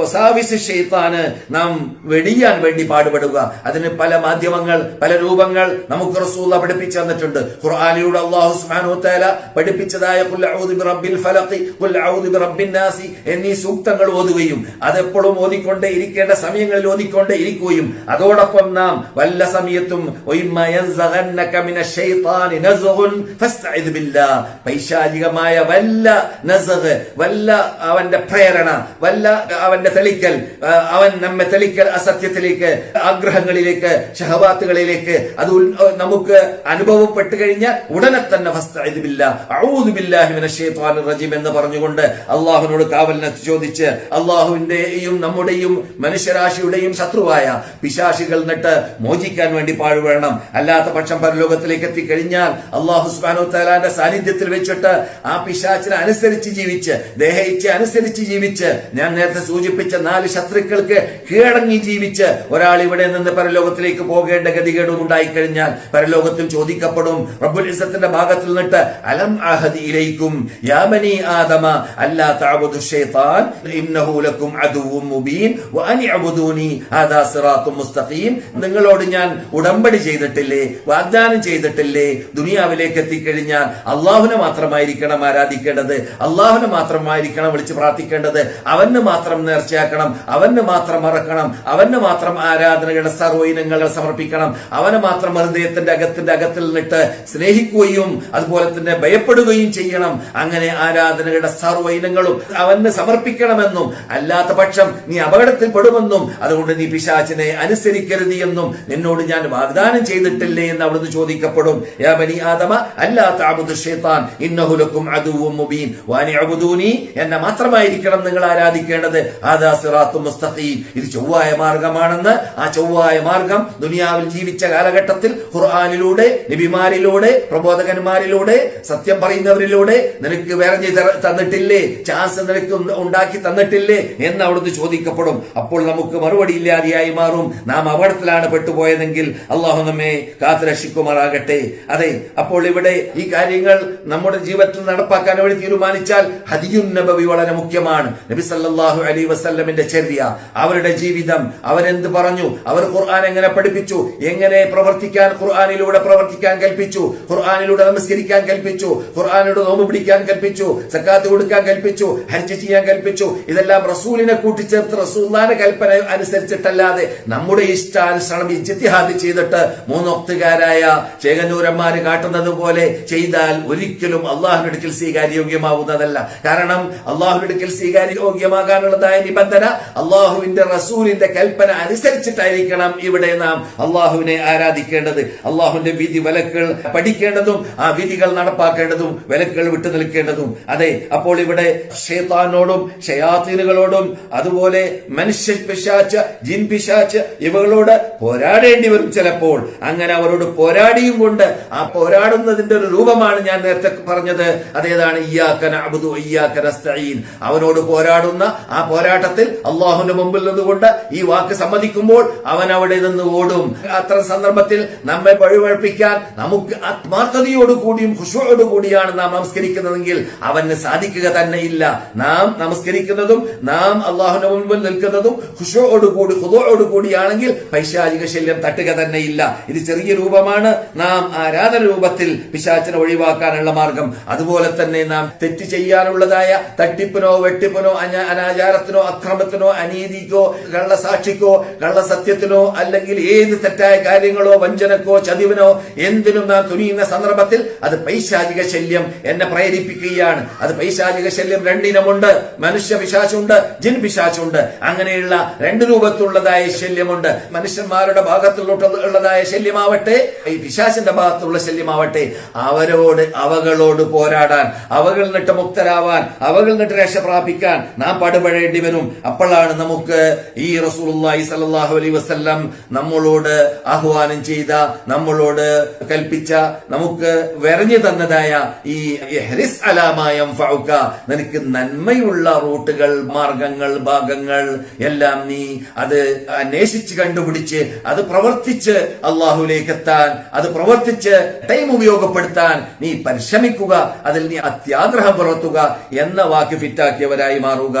വസാവിസ് ഷെയ്ത്താന് നാം വെടിയാൻ വേണ്ടി പാടുപെടുക. അതിന് പല മാധ്യമങ്ങൾ പല രൂപങ്ങൾ നമുക്ക് റസൂല പഠിപ്പിച്ചു തന്നിട്ടുണ്ട്. ഖുർആാനിലൂടെ അള്ളാഹു സുബ്ഹാനഹു തആല പഠിപ്പിച്ചതായ ഖുൽ അഊദു ബിറബ്ബിൽ ഖുൽ ബിറബ്ബിൻ നാസി എന്നീ സൂക്തങ്ങൾ ഓതുകയും അതെപ്പോഴും ഓതിക്കൊണ്ടേ ഇരിക്കേണ്ട സമയങ്ങളിൽ ഓതിക്കൊണ്ടേ ഇരിക്കുകയും അതോടൊപ്പം നാം വല്ല സമയത്തും പൈശാചികമായ വല്ല നസഹ് വല്ല അവന്റെ പ്രേരണ വല്ല അവന്റെ തെളിക്കൽ ആ, അവൻ നമ്മെ തെളിക്കൽ അസത്യത്തിലേക്ക് ആഗ്രഹങ്ങളിലേക്ക് ഷഹവാത്തുകളിലേക്ക് അത് നമുക്ക് അനുഭവപ്പെട്ടു കഴിഞ്ഞാൽ ഉടനെ തന്നെ എന്ന് പറഞ്ഞുകൊണ്ട് അള്ളാഹുവിനോട് കാവലിനെ ചോദിച്ച് അള്ളാഹുവിന്റെയും നമ്മുടെയും മനുഷ്യരാശിയുടെയും ശത്രുവായ പിശാശികൾ നിട്ട് മോചിക്കാൻ വേണ്ടി പാടുപെടണം അല്ലാത്ത പക്ഷം പരലോകത്തിലേക്ക് എത്തിക്കഴിഞ്ഞാൽ അള്ളാഹു സുബാനു താലാന്റെ സാന്നിധ്യത്തിൽ വെച്ചിട്ട് ആ പിശാച്ചിനെ അനുസരിച്ച് ജീവിച്ച് ദേഹയിച്ച് അനുസരിച്ച് ജീവിച്ച് ഞാൻ നേരത്തെ സൂചിപ്പിച്ച നാല് ശത്രുക്കൾക്ക് കീഴടങ്ങി ജീവിച്ച് ഒരാൾ ഇവിടെ നിന്ന് പരലോകത്തിലേക്ക് പോകേണ്ട ഗതികേടും ഉണ്ടായിക്കഴിഞ്ഞാൽ പരലോകത്തിൽ ചോദിക്കപ്പെടും റബ്ബുൽ ഭാഗത്തിൽ നിന്നിട്ട് അലം അഹദിയിലേക്കും ഇലൈക്കും യാ ബനി ആദമ അല്ലാ തഅബുദു ഇന്നഹു ലക്കും വഅനി ഹാദാ മുസ്തഖീം. നിങ്ങളോട് ഞാൻ ഉടമ്പടി ചെയ്തിട്ടില്ലേ വാഗ്ദാനം ചെയ്തിട്ടില്ലേ? ദുനിയാവിലേക്ക് എത്തിക്കഴിഞ്ഞാൽ അള്ളാഹുനെ മാത്രമായിരിക്കണം ആരാധിക്കേണ്ടത് അള്ളാഹുനെ മാത്രമായിരിക്കണം വിളിച്ച് പ്രാർത്ഥിക്കേണ്ടത് അവന് മാത്രം നേർച്ചയാക്കണം അവന് മാത്രം മറക്കണം. അവന് മാത്രം ആരാധനകളുടെ സർവീനങ്ങൾ സമർപ്പിക്കണം. അവന് മാത്രം ഹൃദയത്തിന്റെ അകത്തിന്റെ അകത്തിൽ നിന്നിട്ട് സ്നേഹിക്കുകയും അതുപോലെ തന്നെ ഭയപ്പെടുകയും ചെയ്യണം. അങ്ങനെ ആരാധനകളുടെ സർവൈനങ്ങളും അവന് സമർപ്പിക്കണമെന്നും അല്ലാത്ത പക്ഷം നീ അപകടത്തിൽ പെടുമെന്നും അതുകൊണ്ട് നീ പിശാചിനെ അനുസരിക്കരുത് എന്നും നിന്നോട് ഞാൻ വാഗ്ദാനം ചെയ്തിട്ടില്ലേ എന്ന് അവിടുന്ന് ചോദിക്കപ്പെടും. യാ ബനി ആദമ അല്ലാ തഅബുദു ശൈത്താൻ ഇന്നഹു ലക്കും അദുവ്വും മുബീൻ. വാനി അബുദൂനി എന്നെ മാത്രമായിരിക്കണം നിങ്ങൾ ആരാധിക്കേണ്ടത്. സിറാത്തും മുസ്തഖീം. ഇത് ചൊവ്വായ മാർഗമാണെന്ന് ആ ചൊവ്വായ മാർഗം ദുനിയാവിൽ ജീവിച്ച കാലഘട്ടത്തിൽ ഖുർആാനിലൂടെ നബിമാരിലൂടെ പ്രബോധകന്മാരിലൂടെ സത്യം പറയുന്നവരിലൂടെ നിനക്ക് വേറെ തന്നിട്ടില്ലേ? ചാൻസ് നിനക്ക് ഉണ്ടാക്കി തന്നിട്ടില്ലേ? എന്ന് അവിടുന്ന് ചോദിക്കപ്പെടും. അപ്പോൾ നമുക്ക് മറുപടി ഇല്ലാതെയായി മാറും. നാം അപകടത്തിലാണ് പെട്ടുപോയതെങ്കിൽ അള്ളാഹു നമ്മെ കാത്തുരക്ഷിക്കുമാറാകട്ടെ. അതെ അപ്പോൾ ഇവിടെ ഈ കാര്യങ്ങൾ നമ്മുടെ ജീവിതത്തിൽ നടപ്പാക്കാൻ വേണ്ടി തീരുമാനിച്ചാൽ ഹദിയുൻ വളരെ മുഖ്യമാണ്. നബി സല്ലല്ലാഹു അലൈഹി വസല്ലമിന്റെ ചര്യ അവരുടെ ജീവിതം അവരെന്ത് പറഞ്ഞു? അവർ ഖുർആൻ എങ്ങനെ പഠിപ്പിച്ചു? എങ്ങനെ പ്രവർത്തിക്കാൻ ഖുർആാനിലൂടെ പ്രവർത്തിക്കാൻ കൽപ്പിച്ചു? ഖുർആാനിലൂടെ നമസ്കരിക്കാൻ കൽപ്പിച്ചു? ഖുർആാനിലൂടെ നോമ്പ് പിടിക്കാൻ കൽപ്പിച്ചു? സക്കാത്ത് കൊടുക്കാൻ കൽപ്പിച്ചു? ഹജ്ജ് ചെയ്യാൻ കൽപ്പിച്ചു? ഇതെല്ലാം റസൂലിനെ കൂട്ടിച്ചേർത്ത് റസൂലിന്റെ കൽപ്പന അനുസരിച്ചിട്ടല്ലാതെ നമ്മുടെ ഇഷ്ടാനുസരണം ഇജ്തിഹാദ് ചെയ്തിട്ട് മൂന്നൊക്തുകാരായ ചേകന്നൂരന്മാര് കാട്ടുന്നത് പോലെ ചെയ്താൽ ഒരിക്കലും അള്ളാഹുനടുക്കൽ സ്വീകാര്യോഗ്യമാവുന്നതല്ല കാരണം അള്ളാഹുനടുക്കൽ സ്വീകാര്യോഗ്യമാകാനുള്ളതായ നിബന്ധന അള്ളാഹുവിന്റെ റസൂലിന്റെ കൽപ്പന അനുസരിച്ചിട്ടായിരിക്കണം ഇവിടെ നാം അള്ളാഹുവിനെ ആരാധിക്കേണ്ടത്. അള്ളാഹുവിന്റെ വിധി വിലക്കുകൾ പഠിക്കേണ്ടതും ആ വിധികൾ നടപ്പാക്കേണ്ടതും വിലക്കുകൾ വിട്ടു നിൽക്കേണ്ടതും. അതെ അപ്പോൾ ഇവിടെ ഷേതാനോടും ഷയാത്തീനുകളോടും അതുപോലെ മനുഷ്യ പിശാച്ച് ജിൻ പിശാച്ച് ഇവകളോട് പോരാടേണ്ടി വരും ചിലപ്പോൾ. അങ്ങനെ അവരോട് പോരാടിയും കൊണ്ട് ആ പോരാടുന്നതിന്റെ ഒരു രൂപമാണ് ഞാൻ നേരത്തെ പറഞ്ഞത്. അതേതാണ് ഇയ്യാക്കന അബുദു അവനോട് പോരാടുന്ന ആ പോരാട്ടത്തിൽ അള്ളാഹുവിന്റെ മുമ്പിൽ നിന്നുകൊണ്ട് ഈ വാക്ക് സമ്മതിക്കുമ്പോൾ അവൻ അവിടെ നിന്ന് ഓടും. അത്തരം സന്ദർഭത്തിൽ നമ്മെ വഴിവഴപ്പിക്കാൻ നമുക്ക് ആത്മാർത്ഥതയോടുകൂടിയും കൂടിയാണ് നാം നമസ്കരിക്കുന്നതെങ്കിൽ അവന് സാധിക്കുക തന്നെ ഇല്ല. നാം നമസ്കരിക്കുന്നതും നാം അള്ളാഹുവിന്റെ മുമ്പിൽ നിൽക്കുന്നതും ഖുശുവോടുകൂടി ഹുദോടുകൂടിയാണെങ്കിൽ പൈശാചിക ശല്യം തട്ടുക തന്നെ ഇല്ല. ഇത് ചെറിയ രൂപമാണ്. നാം ആരാധന രൂപത്തിൽ പിശാചിനെ ഒഴിവാക്കാനുള്ള മാർഗം. അതുപോലെ തന്നെ നാം തെറ്റ് ചെയ്യാനുള്ളതായ തട്ടിപ്പിനോ വെട്ടിപ്പിനോ അനാചാരത്തിനോ അക്രമത്തിനോ അനീതിക്കോ കള്ളസാക്ഷിക്കോ കള്ളസത്യത്തിനോ അല്ലെങ്കിൽ ഏത് തെറ്റായ കാര്യങ്ങളോ വഞ്ചനക്കോ ചതിവിനോ എന്തിനും നാം തുനിയുന്ന സന്ദർഭത്തിൽ അത് പൈശാചിക ശല്യം എന്നെ പ്രേരിപ്പിക്കുകയാണ്. അത് പൈശാചിക ശല്യം രണ്ടിനമുണ്ട്. മനുഷ്യ പിശാചുണ്ട് ജിൻ പിശാചുണ്ട് അങ്ങനെയുള്ള രണ്ട് രൂപത്തിലുള്ളതായ ശല്യമുണ്ട്. മനുഷ്യന്മാരുടെ ഭാഗത്തുള്ളതായ ശല്യമാവട്ടെ ഈ പിശാചിന്റെ ഭാഗത്തുള്ള ശല്യമാവട്ടെ. അവരോട് അവകളോട് പോരാടാൻ അവകളിൽ നിട്ട് മുക്തരാവാൻ അവകളിൽ നിട്ട് രക്ഷ പ്രാപിക്കാൻ നാം പടുപഴേണ്ടി വരും. അപ്പോഴാണ് നമുക്ക് ഈ റസൂലുള്ളാഹി സ്വല്ലല്ലാഹു അലൈഹി വസല്ലം നമ്മളോട് ആഹ്വാനം ചെയ്ത നമ്മളോട് കൽപ്പിച്ച നമുക്ക് വെറഞ്ഞു തന്നതായ ഈ ഹരിസ് അലാ മാ യൻഫഉക നിനക്ക് നന്മയുള്ള റൂട്ടുകൾ മാർഗങ്ങൾ ഭാഗങ്ങൾ എല്ലാം നീ അത് അന്വേഷിച്ച് കണ്ടുപിടിച്ച് അത് പ്രവർത്തിച്ച് അള്ളാഹുലേക്ക് എത്താൻ അത് പ്രവർത്തിച്ച് ടൈം ഉപയോഗപ്പെടുത്താൻ നീ പരിശ്രമിക്കുക. അതിൽ നീ അത്യാഗ്രഹം പുലർത്തുക എന്ന വാക്ക് ഫിറ്റാക്കിയവരായി മാറുക.